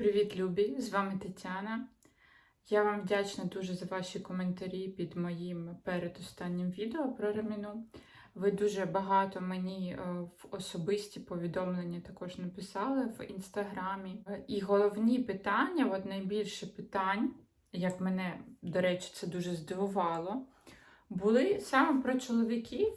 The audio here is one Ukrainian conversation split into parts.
Привіт, любі! З вами Тетяна. Я вам вдячна дуже за ваші коментарі під моїм передостаннім відео про реміну. Ви дуже багато мені е, в особисті повідомлення також написали в інстаграмі. Е, І головні питання, от найбільше питань, як мене, до речі, це дуже здивувало, були саме про чоловіків.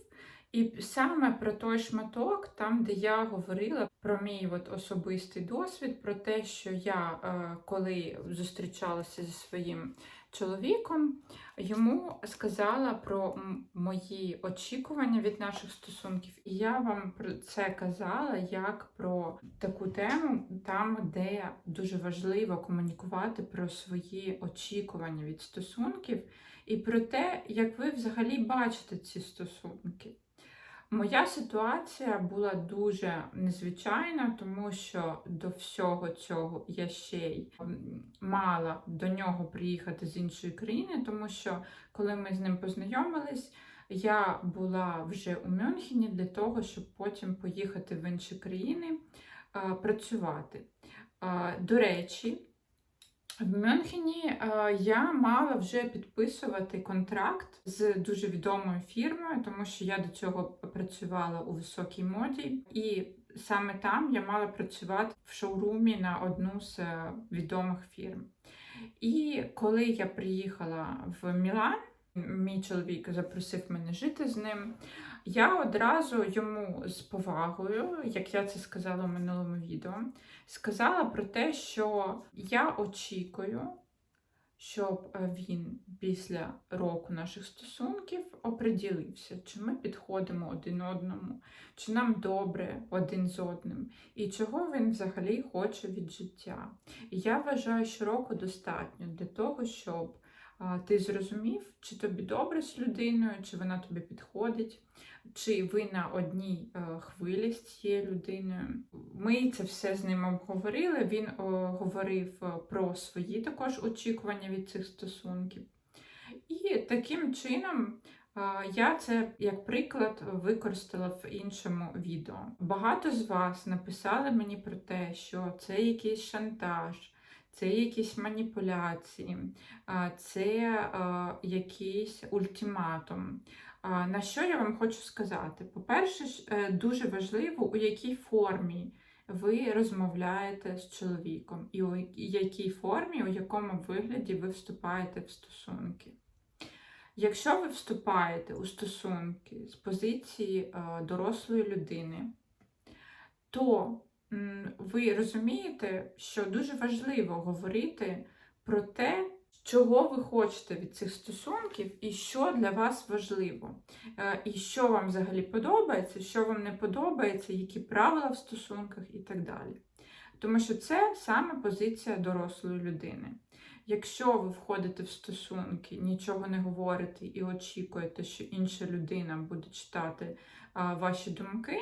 І саме про той шматок, там, де я говорила про мій от особистий досвід, про те, що я, е, коли зустрічалася зі своїм чоловіком, йому сказала про мої очікування від наших стосунків. І я вам про це казала як про таку тему, там, де дуже важливо комунікувати про свої очікування від стосунків і про те, як ви взагалі бачите ці стосунки. Моя ситуація була дуже незвичайна, тому що до всього цього я ще й мала до нього приїхати з іншої країни, тому що коли ми з ним познайомились, я була вже у Мюнхені для того, щоб потім поїхати в інші країни е, працювати. Е, До речі, в Мюнхені е, я мала вже підписувати контракт з дуже відомою фірмою, тому що я до цього працювала у високій моді, і саме там я мала працювати в шоурумі на одну з е, відомих фірм. І коли я приїхала в Мілан, мій чоловік запросив мене жити з ним. Я одразу йому з повагою, як я це сказала в минулому відео, сказала про те, що я очікую, щоб е, він після року наших стосунків оприділився, чи ми підходимо один одному, чи нам добре один з одним, і чого він взагалі хоче від життя. І я вважаю, що року достатньо для того, щоб ти зрозумів, чи тобі добре з людиною, чи вона тобі підходить, чи ви на одній е, хвилі з цією людиною. Ми це все з ним обговорили. Він говорив е, про свої також очікування від цих стосунків. І таким чином е, я це як приклад використала в іншому відео. Багато з вас написали мені про те, що це якийсь шантаж. Це якісь маніпуляції, це якийсь ультиматум. На що я вам хочу сказати? По-перше, е, дуже важливо, у якій формі ви розмовляєте з чоловіком, і у якій формі, у якому вигляді ви вступаєте в стосунки. Якщо ви вступаєте у стосунки з позиції е, дорослої людини, то ви розумієте, що дуже важливо говорити про те, чого ви хочете від цих стосунків, і що для вас важливо, Е, і що вам взагалі подобається, що вам не подобається, які правила в стосунках і так далі. Тому що це саме позиція дорослої людини. Якщо ви входите в стосунки, нічого не говорите і очікуєте, що інша людина буде читати а, ваші думки,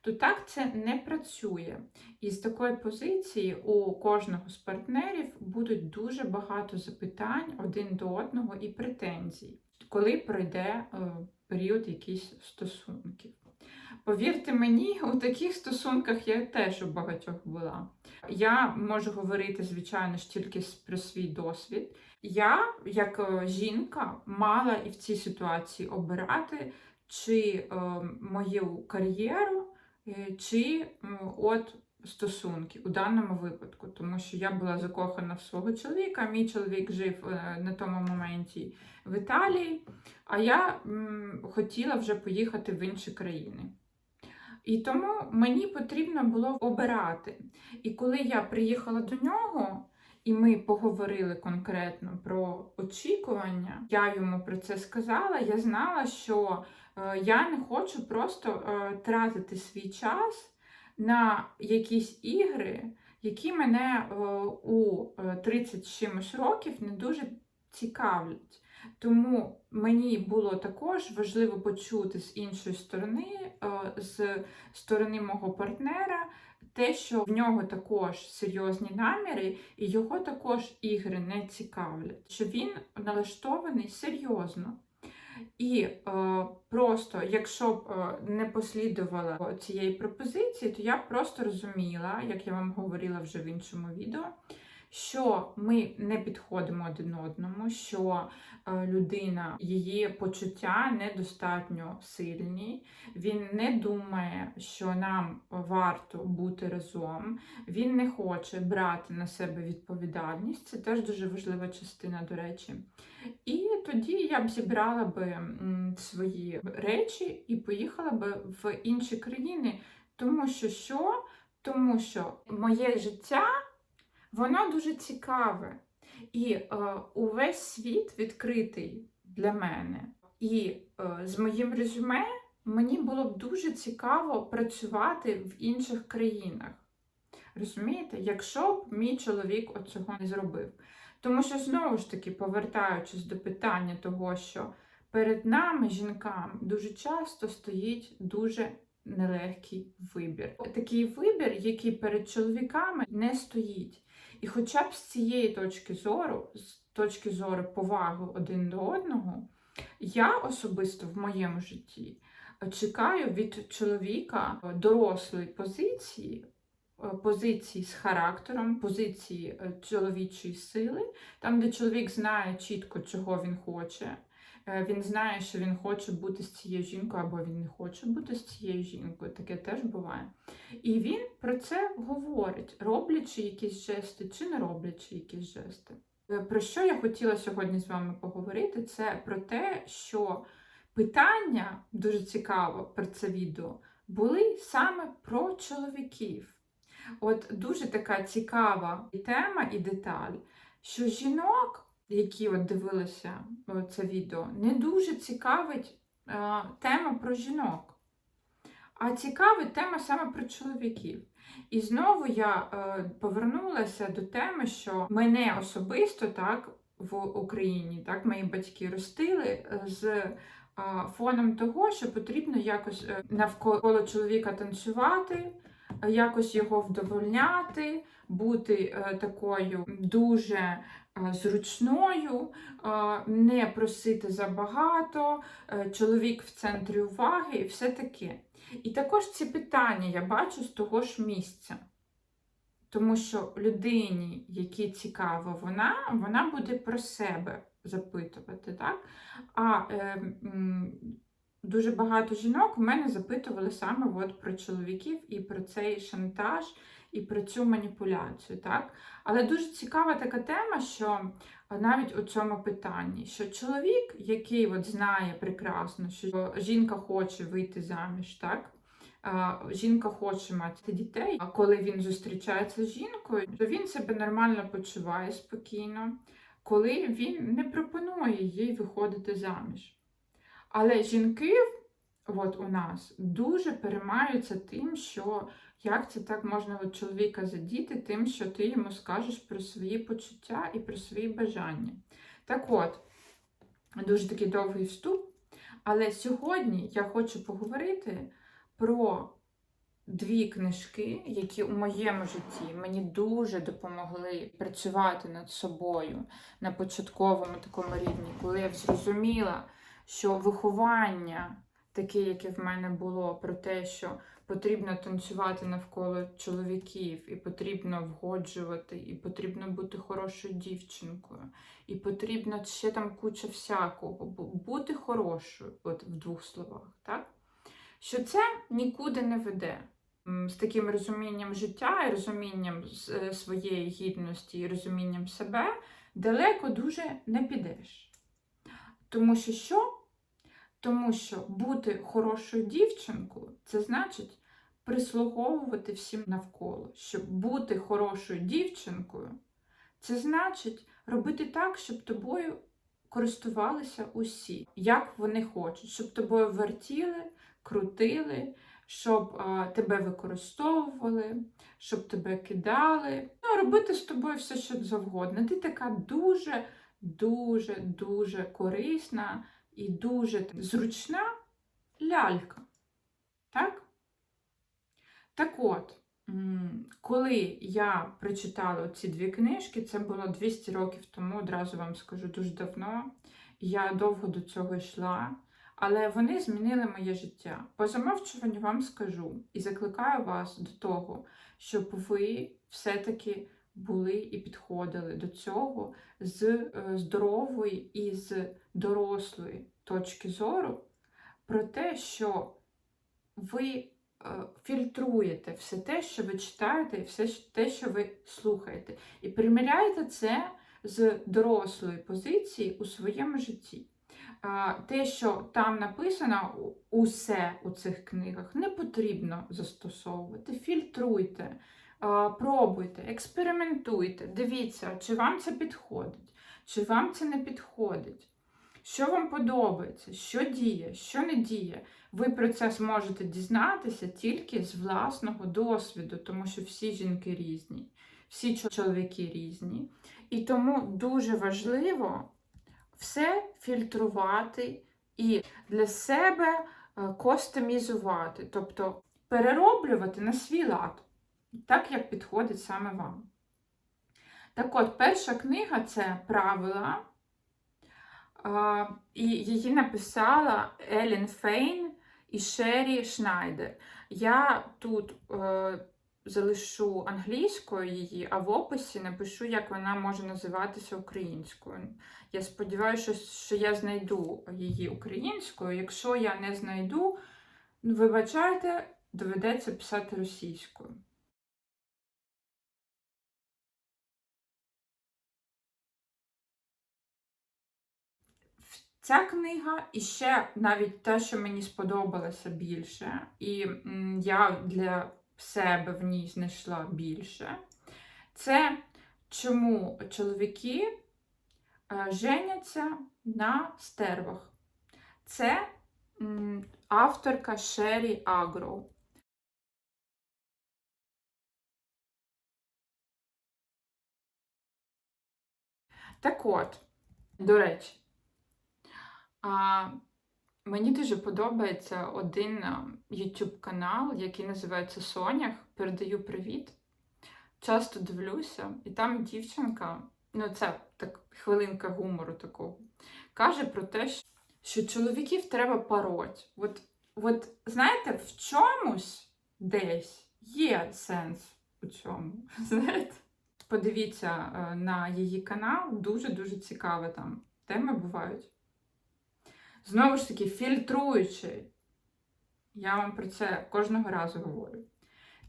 то так це не працює. І з такої позиції у кожного з партнерів будуть дуже багато запитань один до одного і претензій, коли пройде е, період якихось стосунків. Повірте мені, у таких стосунках я теж у багатьох була. Я можу говорити, звичайно ж, тільки про свій досвід. Я, як е, жінка, мала і в цій ситуації обирати чи е, мою кар'єру, чи от стосунки у даному випадку, тому що я була закохана в свого чоловіка, мій чоловік жив е, на тому моменті в Італії, а я хотіла вже поїхати в інші країни. І тому мені потрібно було обирати. І коли я приїхала до нього, і ми поговорили конкретно про очікування, я йому про це сказала. Я знала, що е, я не хочу просто е, тратити свій час на якісь ігри, які мене е, у е, 30 з чимось років не дуже цікавлять. Тому мені було також важливо почути з іншої сторони, е, з сторони мого партнера, те, що в нього також серйозні наміри, і його також ігри не цікавлять, що він налаштований серйозно. І е, просто, якщо б е, не послідувала цієї пропозиції, то я б просто розуміла, як я вам говорила вже в іншому відео, що ми не підходимо один одному, що е, людина, її почуття недостатньо сильні, він не думає, що нам варто бути разом, він не хоче брати на себе відповідальність. Це теж дуже важлива частина, до речі. І тоді я б зібрала би свої речі і поїхала би в інші країни, тому що що? Тому що моє життя воно дуже цікаве. І е, увесь світ відкритий для мене. І е, з моїм резюме мені було б дуже цікаво працювати в інших країнах. Розумієте, якщо б мій чоловік оцього не зробив. Тому що, знову ж таки, повертаючись до питання того, що перед нами, жінкам, дуже часто стоїть дуже нелегкий вибір. Такий вибір, який перед чоловіками не стоїть. І хоча б з цієї точки зору, з точки зору поваги один до одного, я особисто в моєму житті чекаю від чоловіка дорослої позиції, е, позиції з характером, позиції е, чоловічої сили, там, де чоловік знає чітко, чого він хоче. Е, Він знає, що він хоче бути з цією жінкою, або він не хоче бути з цією жінкою. Таке теж буває. І він про це говорить, роблячи якісь жести чи не роблячи якісь жести. Е, Про що я хотіла сьогодні з вами поговорити? Це про те, що питання дуже цікаво про це відео були саме про чоловіків. От дуже така цікава тема і деталь, що жінок, які от дивилися е, це відео, не дуже цікавить е, тема про жінок, а цікавить тема саме про чоловіків. І знову я е, повернулася до теми, що мене особисто так в Україні, так мої батьки ростили з фоном того, що потрібно якось навколо чоловіка танцювати, якось його вдовольняти, бути такою дуже зручною, е, не просити забагато, е, чоловік в центрі уваги і все таке. І також ці питання я бачу з того ж місця. Тому що людині, якій цікава вона, вона буде про себе запитувати. так? А е, дуже багато жінок в мене запитували саме от про чоловіків і про цей шантаж, і про цю маніпуляцію. так? Але дуже цікава така тема, що навіть у цьому питанні, що чоловік, який от знає прекрасно, що жінка хоче вийти заміж, так? жінка хоче мати дітей, а коли він зустрічається з жінкою, то він себе нормально почуває спокійно, коли він не пропонує їй виходити заміж. Але жінки от у нас дуже переймаються тим, що як це так можна от чоловіка задіти, тим, що ти йому скажеш про свої почуття і про свої бажання. Так от, дуже такий довгий вступ. Але сьогодні я хочу поговорити про дві книжки, які у моєму житті мені дуже допомогли працювати над собою на початковому такому рівні, коли я зрозуміла, що виховання, таке, яке в мене було, про те, що потрібно танцювати навколо чоловіків, і потрібно вгоджувати, і потрібно бути хорошою дівчинкою, і потрібно ще там куча всякого, бу- бути хорошою, от в двох словах, так? що це нікуди не веде. З таким розумінням життя і розумінням е, своєї гідності і розумінням себе далеко дуже не підеш. Тому що що? Тому що бути хорошою дівчинкою це значить прислуговувати всім навколо. Щоб бути хорошою дівчинкою, це значить робити так, щоб тобою користувалися усі, як вони хочуть, щоб тобою вертіли, крутили, щоб а, тебе використовували, щоб тебе кидали. Ну, робити з тобою все, що завгодно. Ти така дуже, дуже, дуже корисна і дуже зручна лялька. Так? Так от, коли я прочитала ці дві книжки, це було 200 років тому, одразу вам скажу дуже давно. Я довго до цього йшла, але вони змінили моє життя. По замовчуванню вам скажу і закликаю вас до того, щоб ви все-таки були і підходили до цього з е, здорової і з дорослої точки зору про те, що ви фільтруєте все те, що ви читаєте, і все те, що ви слухаєте. І приміряєте це з дорослої позиції у своєму житті. Те, що там написано, усе у цих книгах, не потрібно застосовувати. Фільтруйте, пробуйте, експериментуйте, дивіться, чи вам це підходить, чи вам це не підходить. Що вам подобається, що діє, що не діє. Ви про це зможете дізнатися тільки з власного досвіду, тому що всі жінки різні, всі чоловіки різні. І тому дуже важливо все фільтрувати і для себе е, костомізувати, тобто перероблювати на свій лад, так як підходить саме вам. Так от, перша книга це правила. І її написала Елін Фейн і Шері Шнайдер. Я тут е, залишу англійською її, а в описі напишу, як вона може називатися українською. Я сподіваюся, що, що я знайду її українською. Якщо я не знайду, ну, вибачайте, доведеться писати російською. Ця книга і ще навіть те, що мені сподобалося більше, і я для себе в ній знайшла більше, це чому чоловіки е, женяться на стервах. Це авторка Шері Агроу. Так от, до речі, а, мені дуже подобається один YouTube канал, який називається Сонях. Передаю привіт. Часто дивлюся, і там дівчинка, ну це так хвилинка гумору такого, каже про те, що- чоловіків треба пароть. От, от знаєте, в чомусь десь є сенс у цьому. Знаєте? Подивіться е, на її канал, дуже-дуже цікаві там теми бувають. Знову ж таки, фільтруючи. Я вам про це кожного разу говорю.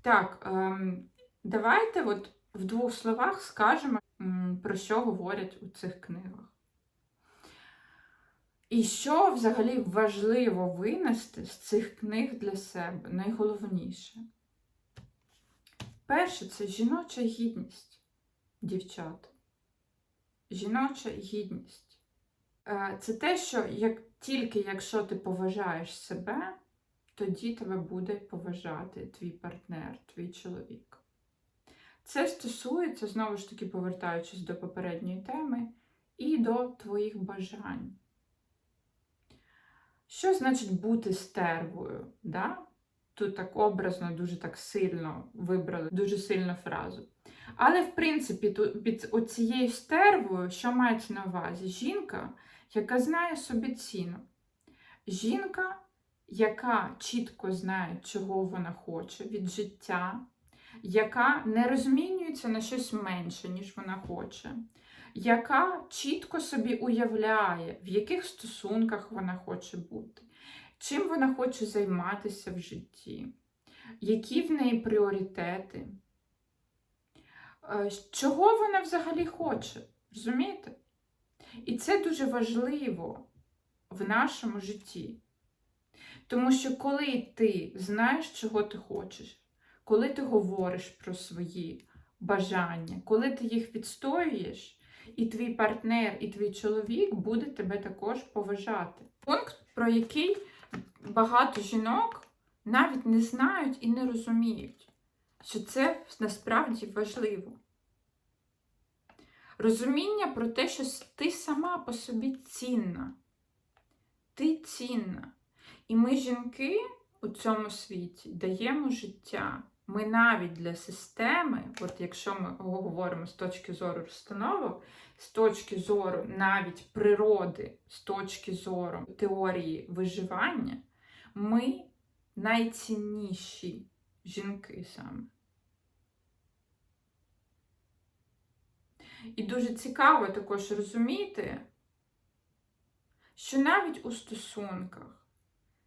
Так, ем, давайте от в двох словах скажемо, про що говорять у цих книгах. І що взагалі важливо винести з цих книг для себе, найголовніше. Перше, це жіноча гідність, дівчата. Жіноча гідність. Е, Це те, що як, тільки якщо ти поважаєш себе, тоді тебе буде поважати твій партнер, твій чоловік. Це стосується, знову ж таки, повертаючись до попередньої теми, і до твоїх бажань. Що значить бути стервою? Да? Тут так образно, дуже так сильно вибрали, дуже сильну фразу. Але, в принципі, під оцією стервою, що мається на увазі? Жінка, яка знає собі ціну. Жінка, яка чітко знає, чого вона хоче від життя, яка не розмінюється на щось менше, ніж вона хоче, яка чітко собі уявляє, в яких стосунках вона хоче бути, чим вона хоче займатися в житті, які в неї пріоритети, е, чого вона взагалі хоче. Розумієте? І це дуже важливо в нашому житті. Тому що коли ти знаєш, чого ти хочеш, коли ти говориш про свої бажання, коли ти їх відстоюєш, і твій партнер, і твій чоловік буде тебе також поважати. Пункт, про який багато жінок навіть не знають і не розуміють, що це насправді важливо. Розуміння про те, що ти сама по собі цінна. Ти цінна. І ми, жінки, у цьому світі даємо життя. Ми навіть для системи, от якщо ми говоримо з точки зору розстановок, з точки зору навіть природи, з точки зору теорії виживання, ми найцінніші жінки саме. І дуже цікаво також розуміти, що навіть у стосунках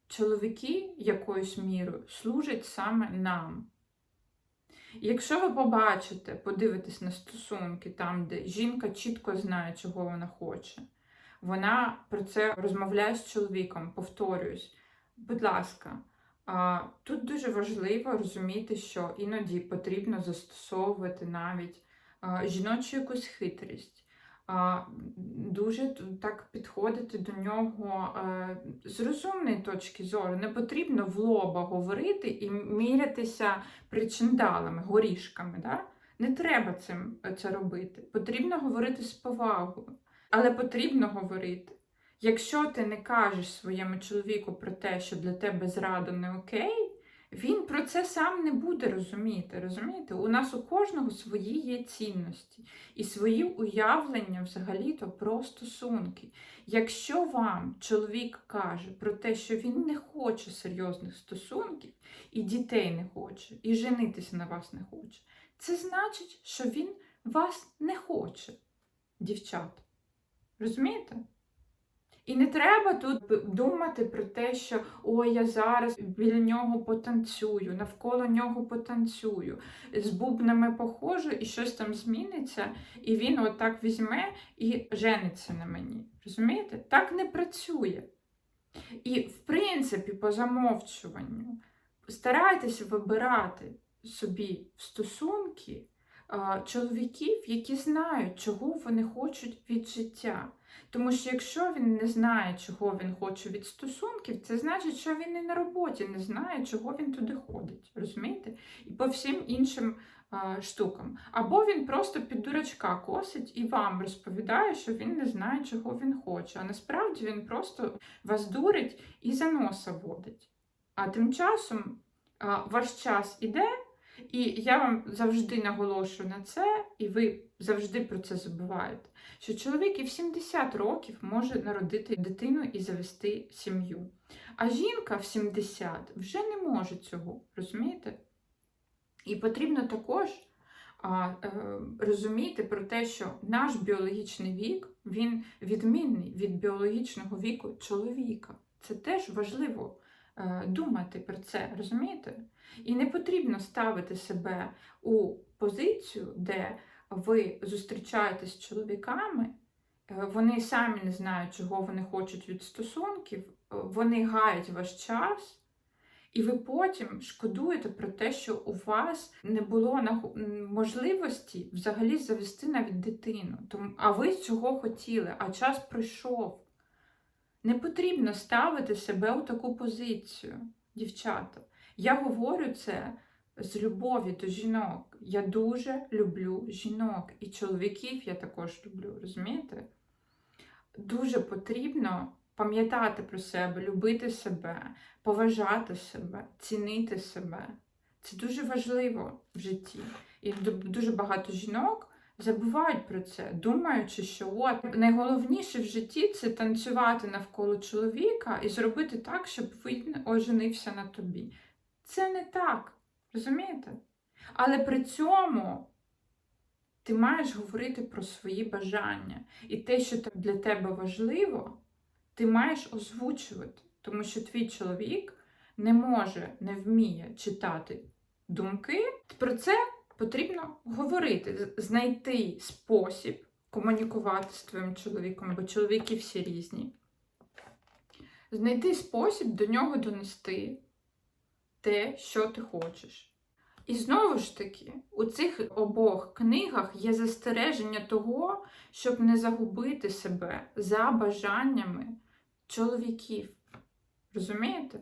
чоловіки якоюсь мірою служать саме нам. І якщо ви побачите, подивитесь на стосунки, там, де жінка чітко знає, чого вона хоче, вона про це розмовляє з чоловіком, повторююсь, будь ласка, тут дуже важливо розуміти, що іноді потрібно застосовувати навіть жіночу якусь хитрість. Дуже так підходити до нього е, з розумної точки зору. Не потрібно в лоба говорити і мірятися причиндалами, горішками. Да? Не треба цим це робити. Потрібно говорити з повагою, але потрібно говорити. Якщо ти не кажеш своєму чоловіку про те, що для тебе зрада не окей, він про це сам не буде розуміти. Розумієте? У нас у кожного свої є цінності і свої уявлення взагалі-то про стосунки. Якщо вам чоловік каже про те, що він не хоче серйозних стосунків, і дітей не хоче, і женитися на вас не хоче, це значить, що він вас не хоче, дівчата. Розумієте? І не треба тут думати про те, що ой, я зараз біля нього потанцюю, навколо нього потанцюю, з бубнами похожу, і щось там зміниться, і він отак візьме і жениться на мені. Розумієте? Так не працює. І, в принципі, по замовчуванню, старайтеся вибирати собі стосунки чоловіків, які знають, чого вони хочуть від життя. Тому що якщо він не знає, чого він хоче від стосунків, це значить, що він і на роботі не знає, чого він туди ходить. Розумієте? І по всім іншим а, штукам. Або він просто під дурачка косить і вам розповідає, що він не знає, чого він хоче. А насправді він просто вас дурить і за носа водить. А тим часом а, ваш час іде. І я вам завжди наголошую на це, і ви завжди про це забуваєте, що чоловік і в 70 років може народити дитину і завести сім'ю. А жінка в 70 вже не може цього, розумієте? І потрібно також а, е, розуміти про те, що наш біологічний вік він відмінний від біологічного віку чоловіка. Це теж важливо думати про це, розумієте? І не потрібно ставити себе у позицію, де ви зустрічаєтесь з чоловіками, е, вони самі не знають, чого вони хочуть від стосунків, е, вони гаять ваш час, і ви потім шкодуєте про те, що у вас не було можливості взагалі завести навіть дитину. А ви цього хотіли, а час пройшов. Не потрібно ставити себе у таку позицію, дівчата. Я говорю це з любові до жінок. Я дуже люблю жінок. І чоловіків я також люблю, розумієте? Дуже потрібно пам'ятати про себе, любити себе, поважати себе, цінити себе. Це дуже важливо в житті. І дуже багато жінок забувають про це, думаючи, що от найголовніше в житті це танцювати навколо чоловіка і зробити так, щоб він оженився на тобі. Це не так. Розумієте? Але при цьому ти маєш говорити про свої бажання. І те, що для тебе важливо, ти маєш озвучувати. Тому що твій чоловік не може, не вміє читати думки. Про це потрібно говорити, знайти спосіб комунікувати з твоїм чоловіком, бо чоловіки всі різні. Знайти спосіб до нього донести те, що ти хочеш. І знову ж таки, у цих обох книгах є застереження того, щоб не загубити себе за бажаннями чоловіків. Розумієте?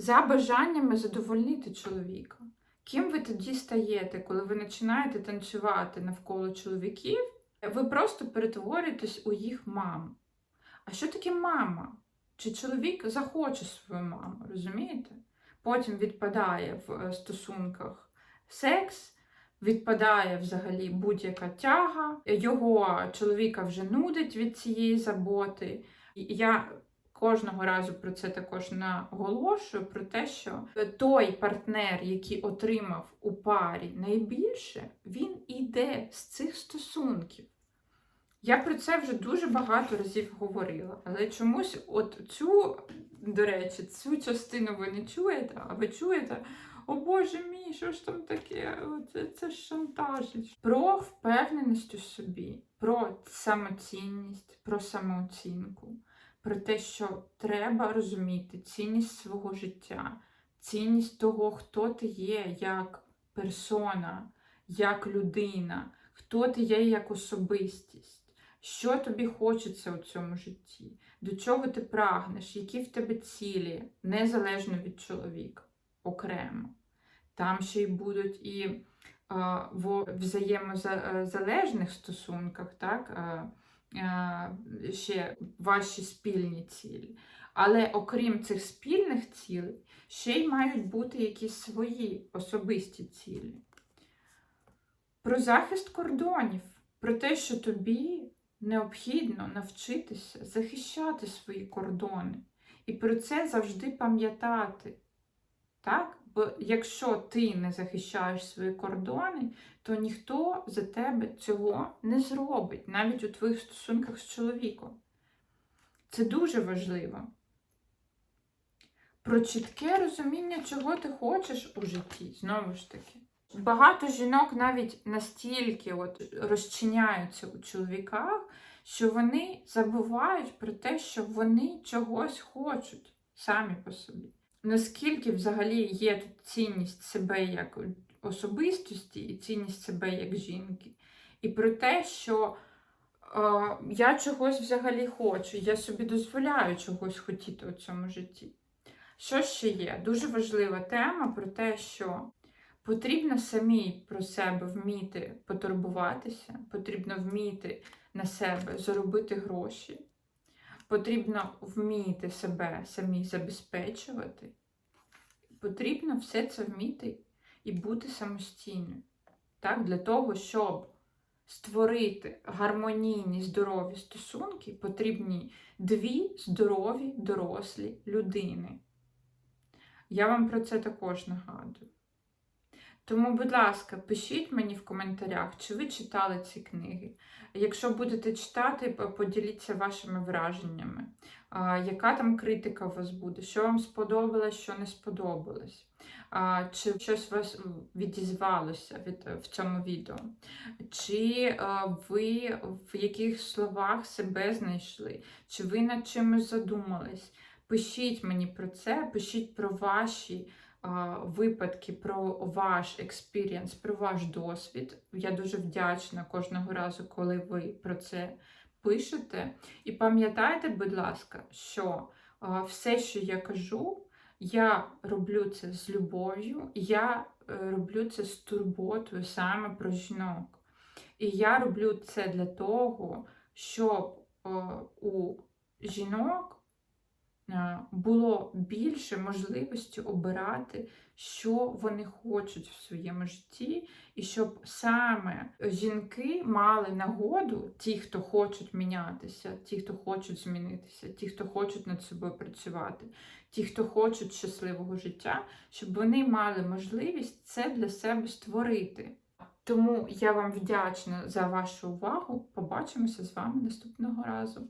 За бажаннями задовольнити чоловіка. Ким ви тоді стаєте, коли ви починаєте танцювати навколо чоловіків, ви просто перетворюєтесь у їх мам. А що таке мама? Чи чоловік захоче свою маму, розумієте? потім відпадає в е, стосунках секс, відпадає взагалі будь-яка тяга, його чоловіка вже нудить від цієї заботи. Я кожного разу про це також наголошую: про те, що той партнер, який отримав у парі найбільше, він іде з цих стосунків. Я про це вже дуже багато разів говорила, але чомусь от цю, до речі, цю частину ви не чуєте, а ви чуєте, о Боже мій, що ж там таке? Це, це шантаж. Про впевненість у собі, про самоцінність, про самооцінку, про те, що треба розуміти цінність свого життя, цінність того, хто ти є як персона, як людина, хто ти є як особистість. Що тобі хочеться у цьому житті? До чого ти прагнеш? Які в тебе цілі, незалежно від чоловіка, окремо. Там ще й будуть і в взаємозалежних стосунках, так, а, ще ваші спільні цілі. Але окрім цих спільних цілей, ще й мають бути якісь свої особисті цілі. Про захист кордонів, про те, що тобі необхідно навчитися захищати свої кордони. І про це завжди пам'ятати. Так? Якщо ти не захищаєш свої кордони, то ніхто за тебе цього не зробить, навіть у твоїх стосунках з чоловіком. Це дуже важливо. Про чітке розуміння, чого ти хочеш у житті, знову ж таки. Багато жінок навіть настільки от розчиняються у чоловіках, що вони забувають про те, що вони чогось хочуть самі по собі. Наскільки взагалі є тут цінність себе як особистості і цінність себе як жінки, і про те, що е, я чогось взагалі хочу, я собі дозволяю чогось хотіти у цьому житті. Що ще є? Дуже важлива тема про те, що Потрібно самі про себе вміти потурбуватися, потрібно вміти на себе заробити гроші, потрібно вміти себе самі забезпечувати. Потрібно все це вміти і бути самостійною. Так? Для того, щоб створити гармонійні здорові стосунки, потрібні дві здорові дорослі людини. Я вам про це також нагадую. Тому, будь ласка, пишіть мені в коментарях, чи ви читали ці книги. Якщо будете читати, поділіться вашими враженнями, яка там критика у вас буде, що вам сподобалось, що не сподобалось, чи щось вас відізвалося від, в цьому відео, чи ви в яких словах себе знайшли, чи ви над чимось задумались. Пишіть мені про це, пишіть про ваші випадки про ваш експірієнс, про ваш досвід. Я дуже вдячна кожного разу, коли ви про це пишете. І пам'ятайте, будь ласка, що все, що я кажу, я роблю це з любов'ю, я е, роблю це з турботою саме про жінок. І я роблю це для того, щоб у жінок Е, було більше можливості обирати, що вони хочуть в своєму житті, і щоб саме жінки мали нагоду, ті, хто хочуть мінятися, ті, хто хочуть змінитися, ті, хто хочуть над собою працювати, ті, хто хочуть щасливого життя, щоб вони мали можливість це для себе створити. Тому я вам вдячна за вашу увагу. Побачимося з вами наступного разу.